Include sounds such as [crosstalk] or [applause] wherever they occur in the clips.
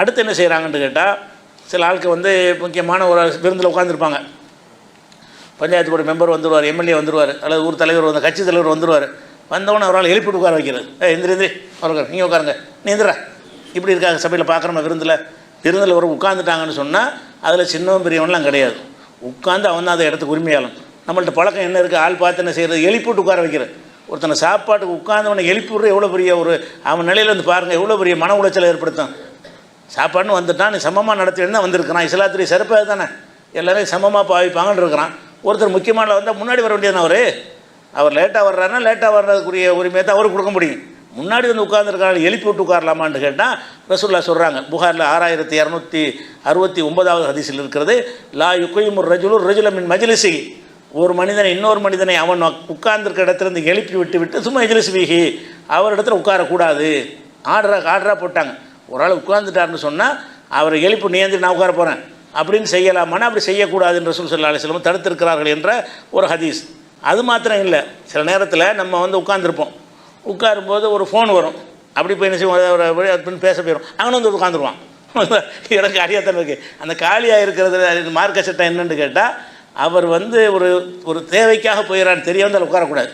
அடுத்து என்ன செய்கிறாங்கன்னு கேட்டால் சில ஆட்கள் வந்து முக்கியமான ஒரு விருந்தில் உட்காந்துருப்பாங்க பஞ்சாயத்து போர்டு மெம்பர் வந்துடுவார் எம்எல்ஏ வந்துடுவார் அல்லது ஊர் தலைவர் வந்து கட்சி தலைவர் வந்துடுவார் வந்தவொடனே அவரால் எழுப்பிட்டு உட்கார வைக்கிறது. ஏ எந்திரி எந்திரி உட்காரு நீங்கள் உட்காருங்க. நீ எந்திரா இப்படி இருக்காங்க சபையில் பார்க்குறோம் விருந்தில். விருந்தில் ஒரு உட்காந்துட்டாங்கன்னு சொன்னால் அதில் சின்னவன் பெரியவன்லாம் கிடையாது. உட்காந்து அவன் தான் அந்த இடத்துக்கு உரிமையாளன். நம்மள்ட்ட பழக்கம் என்ன இருக்குது ஆள் பார்த்து என்ன செய்கிறது எழுப்பிட்டு உட்கார வைக்கிறது. ஒருத்தனை சாப்பாட்டுக்கு உட்காந்தவனை எழுப்பி விட்ற எவ்வளோ பெரிய ஒரு அவன் நிலையில் வந்து பாருங்கள் எவ்வளோ பெரிய மன உளைச்சலை ஏற்படுத்தும். சாப்பாடுன்னு வந்துட்டான் நீ சமமாக நடத்திட்டு தான் வந்திருக்கிறான். இஸ்லாத்திரி சிறப்பாக தானே எல்லாமே சமமாக பாவிப்பாங்கன்னு இருக்கிறான். ஒருத்தர் முக்கியமான வந்தால் முன்னாடி வர வேண்டியதுனா அவர்? அவர் லேட்டாக வர்றாருன்னா லேட்டாக வர்றதுக்குரிய உரிமையை தான் அவருக்கு கொடுக்க முடியும். முன்னாடி வந்து உட்கார்ந்துருக்காங்க எழுப்பி விட்டு உட்காரலாமான்னு கேட்டால் ரசூல்லா சொல்கிறாங்க புகாரில் ஆறாயிரத்தி இரநூத்தி அறுபத்தி ஒன்பதாவது ஹதிசில் இருக்கிறது லா யுக்கையும் ஒரு ரஜுலு ரஜுலமின் மஜிலிசி ஒரு மனிதனை இன்னொரு மனிதனை அவன் உட்கார்ந்துருக்க இடத்துலேருந்து எழுப்பி விட்டு விட்டு சும்மா மஜ்லிஸ் வீகி அவர் இடத்துல உட்காரக்கூடாது. ஆர்டராக ஆர்டராக போட்டாங்க. ஒரு ஆள் உட்கார்ந்துட்டாருன்னு சொன்னால் அவரை எழுப்பு நீந்தி நான் உட்கார போகிறேன் அப்படின்னு செய்யலாமான்னு அப்படி செய்யக்கூடாது என்று ரசூல் சல்லா அலிஸ்லம் தடுத்திருக்கிறார்கள் என்ற ஒரு ஹதீஸ். அது மாத்திரம் இல்லை சில நேரத்தில் நம்ம வந்து உட்காந்துருப்போம் உட்காரும்போது ஒரு ஃபோன் வரும். அப்படி போய் என்ன செய்வோம்? அப்படின்னு பேச போயிடும் அங்கே வந்து உட்காந்துருவான் [laughs] எனக்கு அறியாத்தன இருக்குது அந்த காலியாக இருக்கிறது மார்க்க சட்டம் என்னென்னு கேட்டால் அவர் வந்து ஒரு ஒரு தேவைக்காக போயிடறான்னு தெரிய வந்து உட்காரக்கூடாது.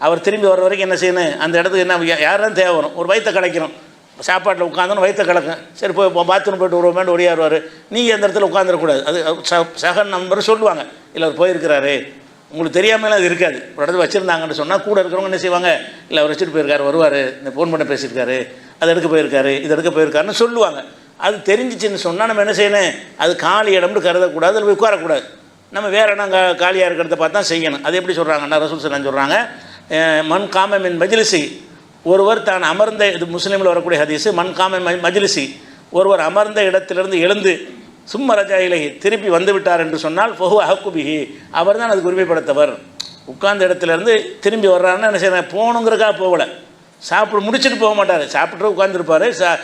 அவர் திரும்பி வர வரைக்கும் என்ன செய்யணும்? அந்த இடத்துக்கு என்ன யாரும் தேவை வரும்? ஒரு வயிற்ற கிடைக்கணும். சாப்பாட்டில் உட்காந்தோன்னு வயிற்ற கலக்கும் சரி போய் பாத்ரூம் போய்ட்டு வருவோமேன்னு ஓடியாருவார். நீங்கள் அந்த இடத்துல உட்காந்துடக்கூடாது அது ச- சக நண்பர் சொல்லுவாங்க. இல்லை அவர் போயிருக்கிறாரு. உங்களுக்கு தெரியாமல் அது இருக்காது. ஒரு இடத்துல வச்சுருந்தாங்கன்னு சொன்னால் கூட இருக்கிறவங்க என்ன செய்வாங்க? இல்லை அவர் வச்சுட்டு போயிருக்காரு வருவார். இந்த ஃபோன் பண்ண பேசியிருக்காரு. அது எடுக்க போயிருக்காரு. இது எடுக்க போயிருக்காருன்னு சொல்லுவாங்க. அது தெரிஞ்சிச்சுன்னு சொன்னால் நம்ம என்ன செய்யணும்? அது காலி இடம்னு கருதக்கூடாது. அதில் உட்காரக்கூடாது. நம்ம வேற இடம் கா- காலியாக இருக்கிறத பார்த்தா செய்யணும். அது எப்படி சொல்கிறாங்கன்னா ரசூல் சலாம் சொல்கிறாங்க மண் காம மின் மஜ்லிசி ஒருவர் தான் அமர்ந்த இது முஸ்லீமில் வரக்கூடிய ஹதீஸு மண்காம ம- மஜ்லிசி. ஒருவர் அமர்ந்த இடத்திலிருந்து எழுந்து சும்ம ரஜா இலகி திருப்பி வந்து விட்டார் என்று சொன்னால் ஃபஹு அஹக்குபிஹி அவர் தான் அதுக்கு உரிமைப்படுத்தவர். உட்கார்ந்த இடத்துலேருந்து திரும்பி வர்றாருன்னா என்ன செய்யணும் போகணுங்கிறக்காக போகல. சாப்பிட முடிச்சுட்டு போக மாட்டார். சாப்பிட்டு உட்காந்துருப்பார் சா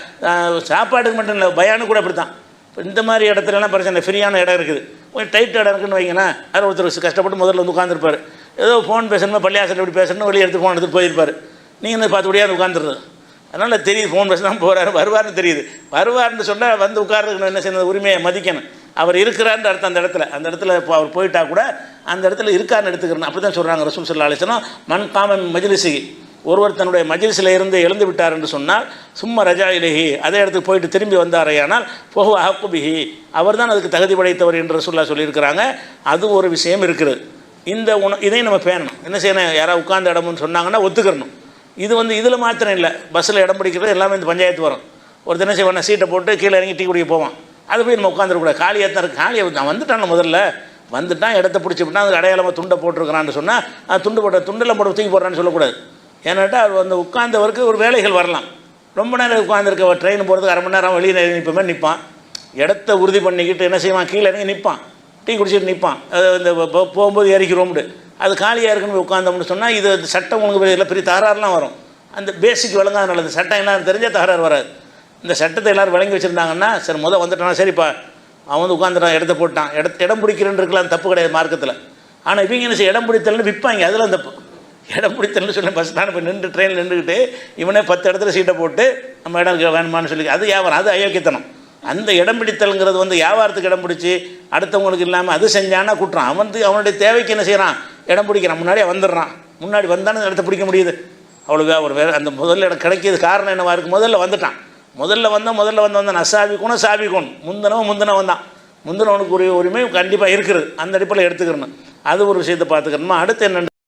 சாப்பாட்டுக்கு மட்டும் இல்லை பயானு கூட அப்படி தான் இப்போ இந்த மாதிரி இடத்துலலாம் பிரச்சனை ஃப்ரீயான இடம் இருக்குது. கொஞ்சம் டைட் இடம் இருக்குன்னு வைங்களேன். அதில் ஒருத்தர் கஷ்டப்பட்டு முதல்ல வந்து உட்காந்துருப்பார் ஏதோ ஃபோன் பேசணுமா பள்ளியாசல் இப்படி பேசணும் வெளியே எடுத்து ஃபோன் எடுத்து போயிருப்பார். நீங்கள் வந்து பார்த்து முடியாது உட்காந்துருது அதனால் தெரியுது ஃபோன் பேச தான் போகிறாரு வருவார்னு தெரியுது. வருவார்னு சொன்னால் வந்து உட்கார்றதுக்கு என்ன செய்யணும்? உரிமையை மதிக்கணும். அவர் இருக்கிறான்னு அர்த்தம் அந்த இடத்துல. அந்த இடத்துல இப்போ அவர் போயிட்டா கூட அந்த இடத்துல இருக்கான்னு எடுத்துக்கிறேன். அப்படி தான் சொல்கிறாங்க ரசூல் சல்லா மண் காம மஜிலிசிகி ஒருவர் தன்னுடைய மஜிலிசில் இருந்து எழுந்து விட்டார் என்று சொன்னால் சும்மா ரஜா இலஹி. அதே இடத்துக்கு போயிட்டு திரும்பி வந்தாரையானால் போகு அஹக்குபிஹி அவர் தான் அதுக்கு தகுதி படைத்தவர் என்று ரசூல்லா சொல்லியிருக்கிறாங்க. அது ஒரு விஷயம் இருக்குது. இந்த உண இதையும் நம்ம பேணணும். என்ன செய்யணும்? யாராவது உட்கார்ந்த இடம்னு சொன்னாங்கன்னா ஒத்துக்கிறணும். இது வந்து இதில் மாத்திரம் இல்லை. பஸ்ஸில் இடம் பிடிக்கிறது எல்லாமே இந்த பஞ்சாயத்து வரும். ஒரு தினம் செய்வான சீட்டை போட்டு கீழே இறங்கி டீ குடிக்க போவான். அது போய் நம்ம உட்காந்துருக்கூடாது காலியாக தான் இருக்குது காலியாக நான் வந்துட்டான் முதல்ல. வந்துட்டான் இடத்த பிடிச்சிவிட்டா அதுக்கு அடையாளமாக துண்டை போட்டிருக்கிறான்னு சொன்னால் துண்டு போட்ட துண்டில் போட்டு தூக்கி போடுறான்னு சொல்லக்கூடாது. ஏன்னாட்டா அவர் வந்து உட்கார்ந்தவருக்கு ஒரு வேலைகள் வரலாம். ரொம்ப நேரம் உட்காந்துருக்க ட்ரெயின் போகிறதுக்கு அரை மணி நேரம் வெளியே நிற்பமே நிற்பான் இடத்த உறுதி பண்ணிக்கிட்டு என்ன செய்வான்? கீழே இறங்கி நிற்பான் டீ குடிச்சிட்டு நிற்பான் அது இந்த போகும்போது ஏறிக்கிறோம்னு. அது காலியாக இருக்குன்னு உட்காந்தோம்னு சொன்னால் இது சட்டம் உங்களுக்கு இல்லை பெரிய தகராறுலாம் வரும். அந்த பேசிக் விளங்காதனால இந்த சட்டம் எல்லாம் தெரிஞ்சால் தகராறு வராது. இந்த சட்டத்தை எல்லோரும் விளங்கி வச்சுருந்தாங்கன்னா சரி முதல் வந்துட்டானா சரிப்பா அவன் வந்து உட்காந்துட்டான் இடத்த போட்டான். இடத்த இடம் பிடிக்கிறேன்னு இருக்கலாம் தப்பு கிடையாது மார்க்கத்தில். ஆனால் இவங்க என்ன செய்ய இடம் பிடித்தல்னு விற்பாங்க அதில் அந்த இடம் பிடித்தல்னு சொல்லி பஸ் ஸ்டாண்ட் போய் நின்று ட்ரெயினில் நின்றுக்கிட்டு இவனே பத்து இடத்துல சீட்டை போட்டு நம்ம இடம் வேணுமான்னு சொல்லி அது வியாபாரம் அது அயோக்கியத்தனம். அந்த இடம் பிடித்தல்ங்கிறது வந்து வியாபாரத்துக்கு இடம் பிடிச்சி அடுத்தவங்களுக்கு இல்லாமல் அது செஞ்சானா குற்றம். அவன் வந்து அவனுடைய தேவைக்கு என்ன செய்கிறான் இடம் பிடிக்கிறான் முன்னாடியே வந்துடுறான். முன்னாடி வந்தானே இடத்த பிடிக்க முடியுது. அவ்வளோ ஒரு வேறு அந்த முதல்ல இடம் கிடைக்கிது காரணம் என்னவா இருக்கு? முதல்ல வந்துட்டான். முதல்ல வந்தால் முதல்ல வந்து வந்தான் அசாபிக்கணும் சாபிக்கணும் முந்தினவன் முந்தினவன் தான். முந்தினவனுக்கு உரிய உரிமை கண்டிப்பாக இருக்குது. அந்த அடிப்படையில் எடுத்துக்கிறணும். அது ஒரு விஷயத்தை பார்த்துக்கணுமா? அடுத்து என்னென்னு